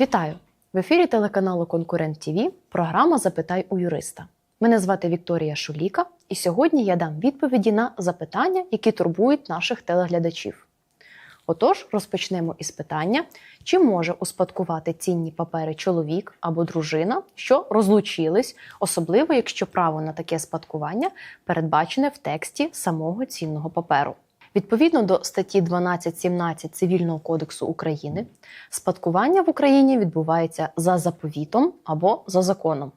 Вітаю! В ефірі телеканалу Конкурент ТІВІ програма Запитай у юриста. Мене звати Вікторія Шуліка, і сьогодні я дам відповіді на запитання, які турбують наших телеглядачів. Отож, розпочнемо із питання: чи може успадкувати цінні папери чоловік або дружина, що розлучились, особливо якщо право на таке спадкування передбачене в тексті самого цінного паперу. Відповідно до статті 12.17 Цивільного кодексу України, спадкування в Україні відбувається за заповітом або за законом.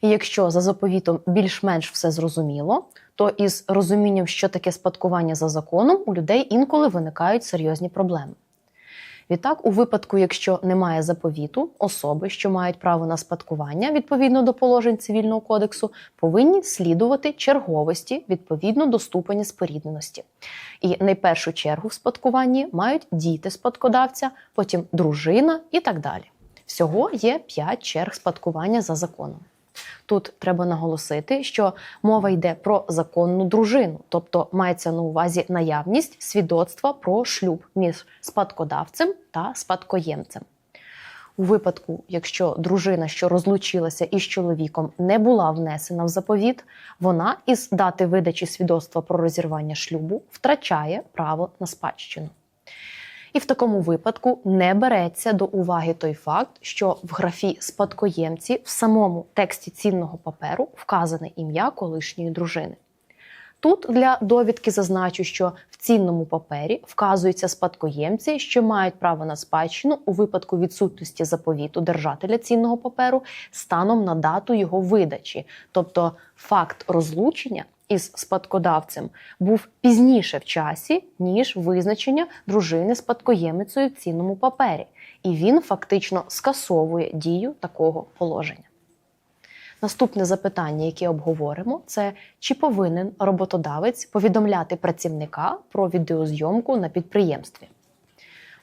І якщо за заповітом більш-менш все зрозуміло, то із розумінням, що таке спадкування за законом, у людей інколи виникають серйозні проблеми. Відтак, у випадку, якщо немає заповіту, особи, що мають право на спадкування відповідно до положень цивільного кодексу, повинні слідувати черговості відповідно до ступеня спорідненості. І найпершу чергу в спадкуванні мають діти спадкодавця, потім дружина і так далі. Всього є 5 черг спадкування за законом. Тут треба наголосити, що мова йде про законну дружину, тобто мається на увазі наявність свідоцтва про шлюб між спадкодавцем та спадкоємцем. У випадку, якщо дружина, що розлучилася із чоловіком, не була внесена в заповіт, вона із дати видачі свідоцтва про розірвання шлюбу втрачає право на спадщину. І в такому випадку не береться до уваги той факт, що в графі спадкоємці в самому тексті цінного паперу вказане ім'я колишньої дружини. Тут для довідки зазначу, що в цінному папері вказуються спадкоємці, що мають право на спадщину у випадку відсутності заповіту держателя цінного паперу станом на дату його видачі, тобто факт розлучення із спадкодавцем був пізніше в часі, ніж визначення дружини спадкоємицею в цінному папері, і він фактично скасовує дію такого положення. Наступне запитання, яке обговоримо, це чи повинен роботодавець повідомляти працівника про відеозйомку на підприємстві.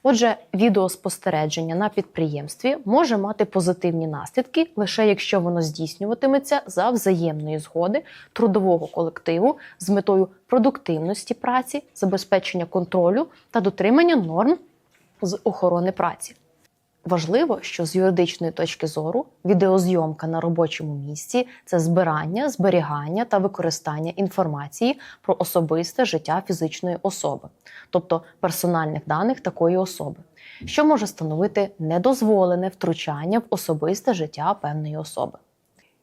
Отже, відеоспостереження на підприємстві може мати позитивні наслідки лише якщо воно здійснюватиметься за взаємної згоди трудового колективу з метою продуктивності праці, забезпечення контролю та дотримання норм з охорони праці. Важливо, що з юридичної точки зору відеозйомка на робочому місці це збирання, зберігання та використання інформації про особисте життя фізичної особи, тобто персональних даних такої особи, що може становити недозволене втручання в особисте життя певної особи.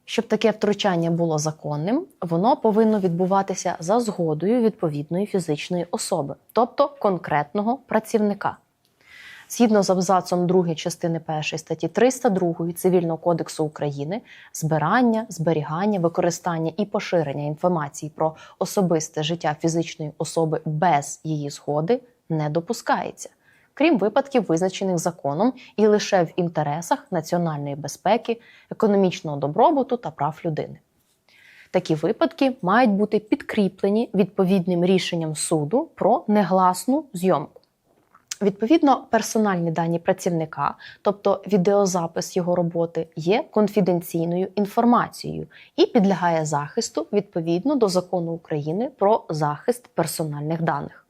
Щоб таке втручання було законним, воно повинно відбуватися за згодою відповідної фізичної особи, тобто конкретного працівника. Згідно з абзацом 2 частини 1 статті 302 Цивільного кодексу України, збирання, зберігання, використання і поширення інформації про особисте життя фізичної особи без її згоди не допускається, крім випадків, визначених законом, і лише в інтересах національної безпеки, економічного добробуту та прав людини. Такі випадки мають бути підкріплені відповідним рішенням суду про негласну зйомку. Відповідно, персональні дані працівника, тобто відеозапис його роботи, є конфіденційною інформацією і підлягає захисту відповідно до закону України про захист персональних даних.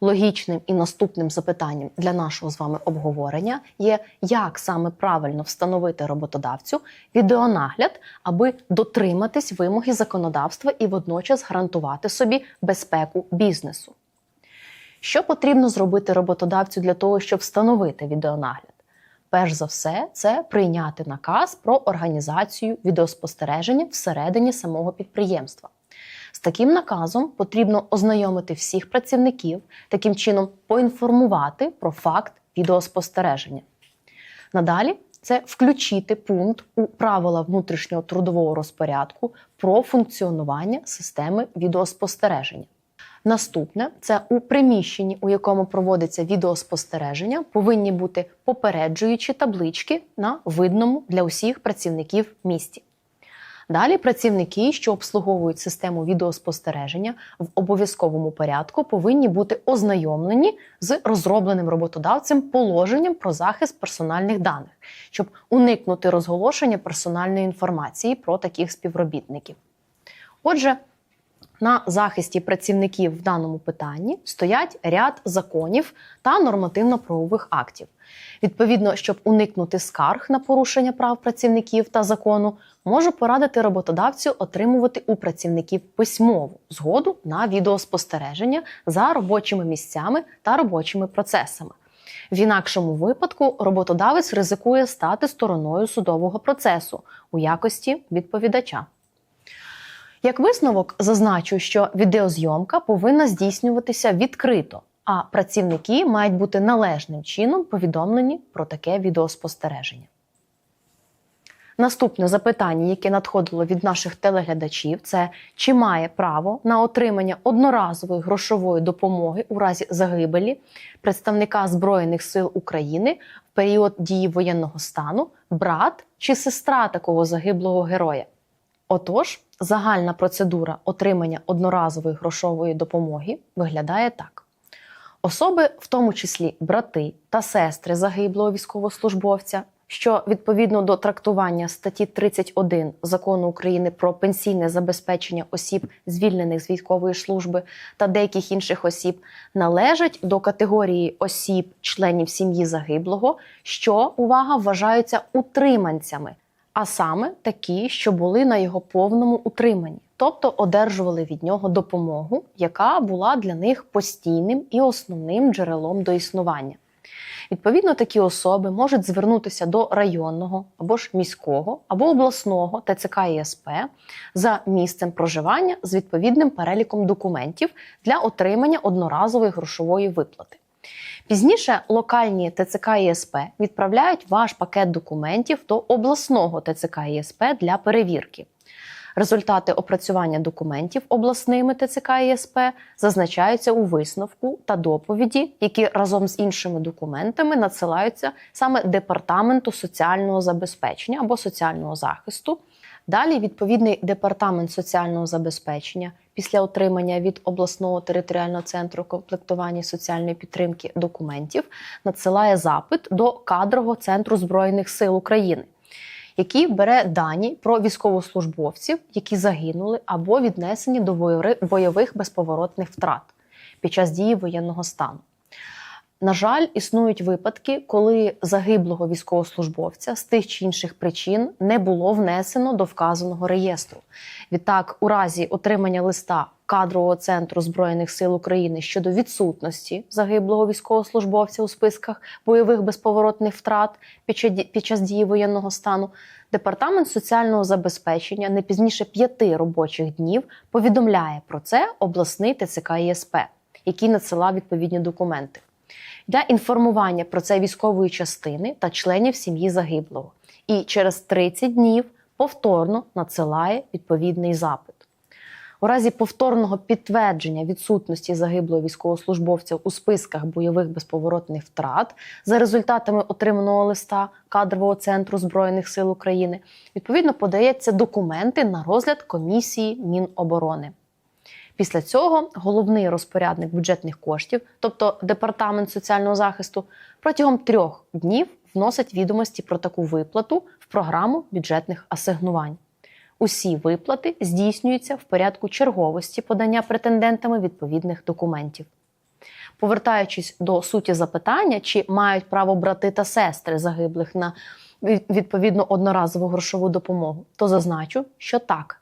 Логічним і наступним запитанням для нашого з вами обговорення є, як саме правильно встановити роботодавцю відеонагляд, аби дотриматись вимоги законодавства і водночас гарантувати собі безпеку бізнесу. Що потрібно зробити роботодавцю для того, щоб встановити відеонагляд? Перш за все, це прийняти наказ про організацію відеоспостереження всередині самого підприємства. З таким наказом потрібно ознайомити всіх працівників, таким чином поінформувати про факт відеоспостереження. Надалі це включити пункт у правила внутрішнього трудового розпорядку про функціонування системи відеоспостереження. Наступне це у приміщенні, у якому проводиться відеоспостереження, повинні бути попереджуючі таблички на видному для усіх працівників місті. Далі працівники, що обслуговують систему відеоспостереження, в обов'язковому порядку повинні бути ознайомлені з розробленим роботодавцем положенням про захист персональних даних, щоб уникнути розголошення персональної інформації про таких співробітників. Отже, На захисті працівників в даному питанні стоять ряд законів та нормативно-правових актів. Відповідно, щоб уникнути скарг на порушення прав працівників та закону, можу порадити роботодавцю отримувати у працівників письмову згоду на відеоспостереження за робочими місцями та робочими процесами. В інакшому випадку роботодавець ризикує стати стороною судового процесу у якості відповідача. Як висновок, зазначу, що відеозйомка повинна здійснюватися відкрито, а працівники мають бути належним чином повідомлені про таке відеоспостереження. Наступне запитання, яке надходило від наших телеглядачів, це чи має право на отримання одноразової грошової допомоги у разі загибелі представника Збройних сил України в період дії воєнного стану брат чи сестра такого загиблого героя. Отож, загальна процедура отримання одноразової грошової допомоги виглядає так: особи, в тому числі брати та сестри загиблого військовослужбовця, що відповідно до трактування статті 31 закону України про пенсійне забезпечення осіб, звільнених з військової служби та деяких інших осіб, належать до категорії осіб, членів сім'ї загиблого, що увага вважаються утриманцями а саме такі, що були на його повному утриманні, тобто одержували від нього допомогу, яка була для них постійним і основним джерелом до існування. Відповідно, такі особи можуть звернутися до районного або ж міського або обласного ТЦК ІСП за місцем проживання з відповідним переліком документів для отримання одноразової грошової виплати. Пізніше локальні ТЦК ІСП відправляють ваш пакет документів до обласного ТЦК ІСП для перевірки. Результати опрацювання документів обласними ТЦК ІСП зазначаються у висновку та доповіді, які разом з іншими документами надсилаються саме департаменту соціального забезпечення або соціального захисту. Далі відповідний департамент соціального забезпечення після отримання від обласного територіального центру комплектування соціальної підтримки документів надсилає запит до кадрового центру збройних сил України, який бере дані про військовослужбовців, які загинули або віднесені до бойових безповоротних втрат під час дії воєнного стану. На жаль, існують випадки, коли загиблого військовослужбовця з тих чи інших причин не було внесено до вказаного реєстру. Відтак, у разі отримання листа кадрового центру збройних сил України щодо відсутності загиблого військовослужбовця у списках бойових безповоротних втрат під час дії воєнного стану, департамент соціального забезпечення не пізніше п'яти робочих днів повідомляє про це обласний ТЦК ЄСП, який надсилав відповідні документи для інформування про це військової частини та членів сім'ї загиблого. І через 30 днів повторно надсилає відповідний запит. У разі повторного підтвердження відсутності загиблого військовослужбовця у списках бойових безповоротних втрат за результатами отриманого листа кадрового центру Збройних сил України, відповідно подається документи на розгляд комісії Міноборони. Після цього головний розпорядник бюджетних коштів, тобто департамент соціального захисту, протягом трьох днів вносить відомості про таку виплату в програму бюджетних асигнувань. Усі виплати здійснюються в порядку черговості подання претендентами відповідних документів. Повертаючись до суті запитання, чи мають право брати та сестри загиблих на відповідно одноразову грошову допомогу, то зазначу, що так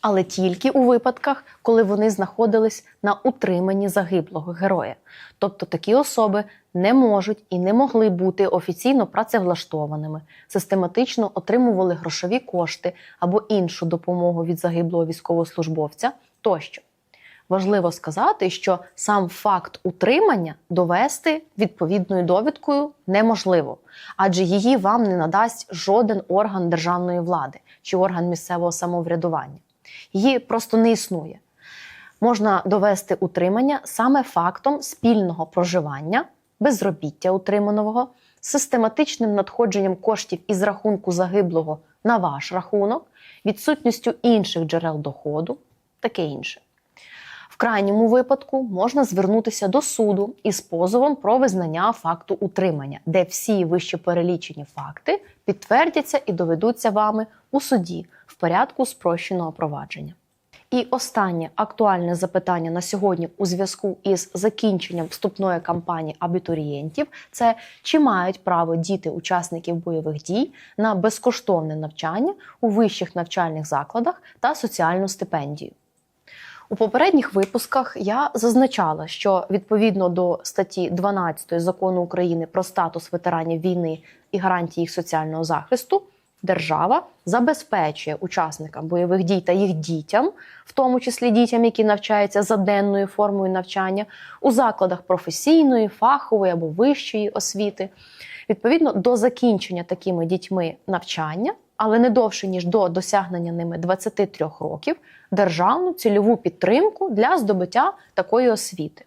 але тільки у випадках, коли вони знаходились на утриманні загиблого героя. Тобто такі особи не можуть і не могли бути офіційно працевлаштованими, систематично отримували грошові кошти або іншу допомогу від загиблого військовослужбовця тощо. Важливо сказати, що сам факт утримання довести відповідною довідкою неможливо, адже її вам не надасть жоден орган державної влади чи орган місцевого самоврядування. Її просто не існує. Можна довести утримання саме фактом спільного проживання, безробіття утриманого, систематичним надходженням коштів із рахунку загиблого на ваш рахунок, відсутністю інших джерел доходу, таке інше. В крайньому випадку можна звернутися до суду із позовом про визнання факту утримання, де всі вище перелічені факти підтвердяться і доведуться вами у суді в порядку спрощеного провадження. І останнє актуальне запитання на сьогодні у зв'язку із закінченням вступної кампанії абітурієнтів це чи мають право діти учасників бойових дій на безкоштовне навчання у вищих навчальних закладах та соціальну стипендію. У попередніх випусках я зазначала, що відповідно до статті 12 закону України про статус ветеранів війни і гарантії їх соціального захисту, держава забезпечує учасникам бойових дій та їх дітям, в тому числі дітям, які навчаються за денною формою навчання, у закладах професійної, фахової або вищої освіти, відповідно до закінчення такими дітьми навчання. Але не довше ніж до досягнення ними 23 років державну цільову підтримку для здобуття такої освіти.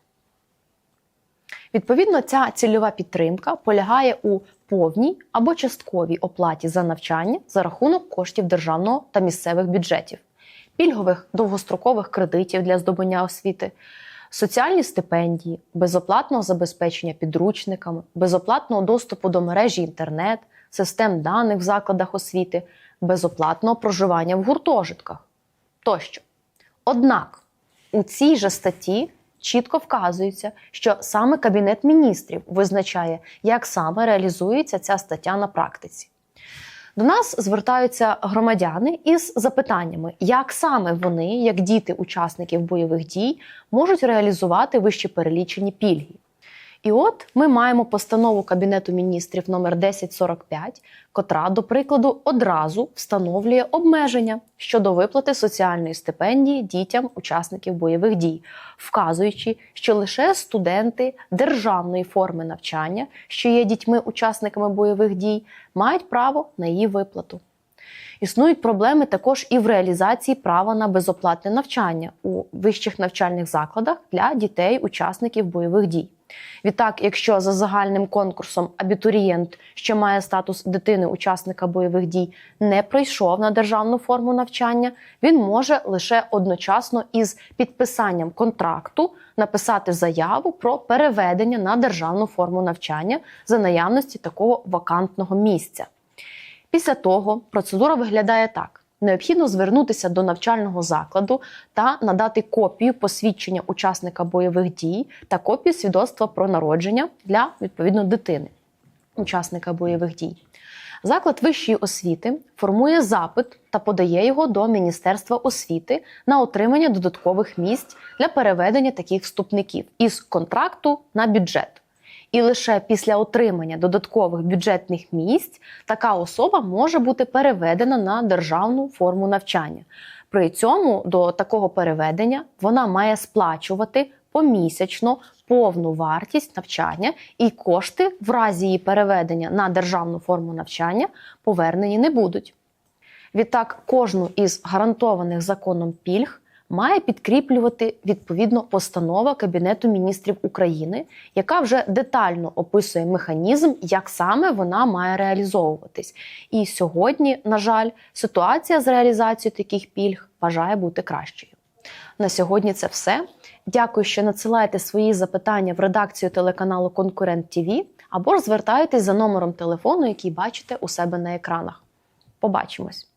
Відповідно, ця цільова підтримка полягає у повній або частковій оплаті за навчання за рахунок коштів державного та місцевих бюджетів, пільгових довгострокових кредитів для здобування освіти, соціальні стипендії, безоплатного забезпечення підручниками, безоплатного доступу до мережі інтернет, систем даних в закладах освіти, безоплатного проживання в гуртожитках тощо. Однак у цій же статті чітко вказується, що саме Кабінет міністрів визначає, як саме реалізується ця стаття на практиці. До нас звертаються громадяни із запитаннями, як саме вони, як діти учасників бойових дій, можуть реалізувати вище перелічені пільги. І от ми маємо постанову Кабінету міністрів номер 1045, котра, до прикладу, одразу встановлює обмеження щодо виплати соціальної стипендії дітям учасників бойових дій, вказуючи, що лише студенти державної форми навчання, що є дітьми-учасниками бойових дій, мають право на її виплату. Існують проблеми також і в реалізації права на безоплатне навчання у вищих навчальних закладах для дітей-учасників бойових дій. Відтак, якщо за загальним конкурсом абітурієнт, що має статус дитини учасника бойових дій, не пройшов на державну форму навчання, він може лише одночасно із підписанням контракту написати заяву про переведення на державну форму навчання за наявності такого вакантного місця. Після того процедура виглядає так. Необхідно звернутися до навчального закладу та надати копію посвідчення учасника бойових дій та копію свідоцтва про народження для відповідно дитини, учасника бойових дій. Заклад вищої освіти формує запит та подає його до Міністерства освіти на отримання додаткових місць для переведення таких вступників із контракту на бюджет. І лише після отримання додаткових бюджетних місць така особа може бути переведена на державну форму навчання. При цьому до такого переведення вона має сплачувати помісячно повну вартість навчання, і кошти в разі її переведення на державну форму навчання повернені не будуть. Відтак, кожну із гарантованих законом пільг має підкріплювати відповідно постанова Кабінету міністрів України, яка вже детально описує механізм, як саме вона має реалізовуватись. І сьогодні, на жаль, ситуація з реалізацією таких пільг бажає бути кращою. На сьогодні це все. Дякую, що надсилаєте свої запитання в редакцію телеканалу Конкурент ТВ або ж звертаєтесь за номером телефону, який бачите у себе на екранах. Побачимось!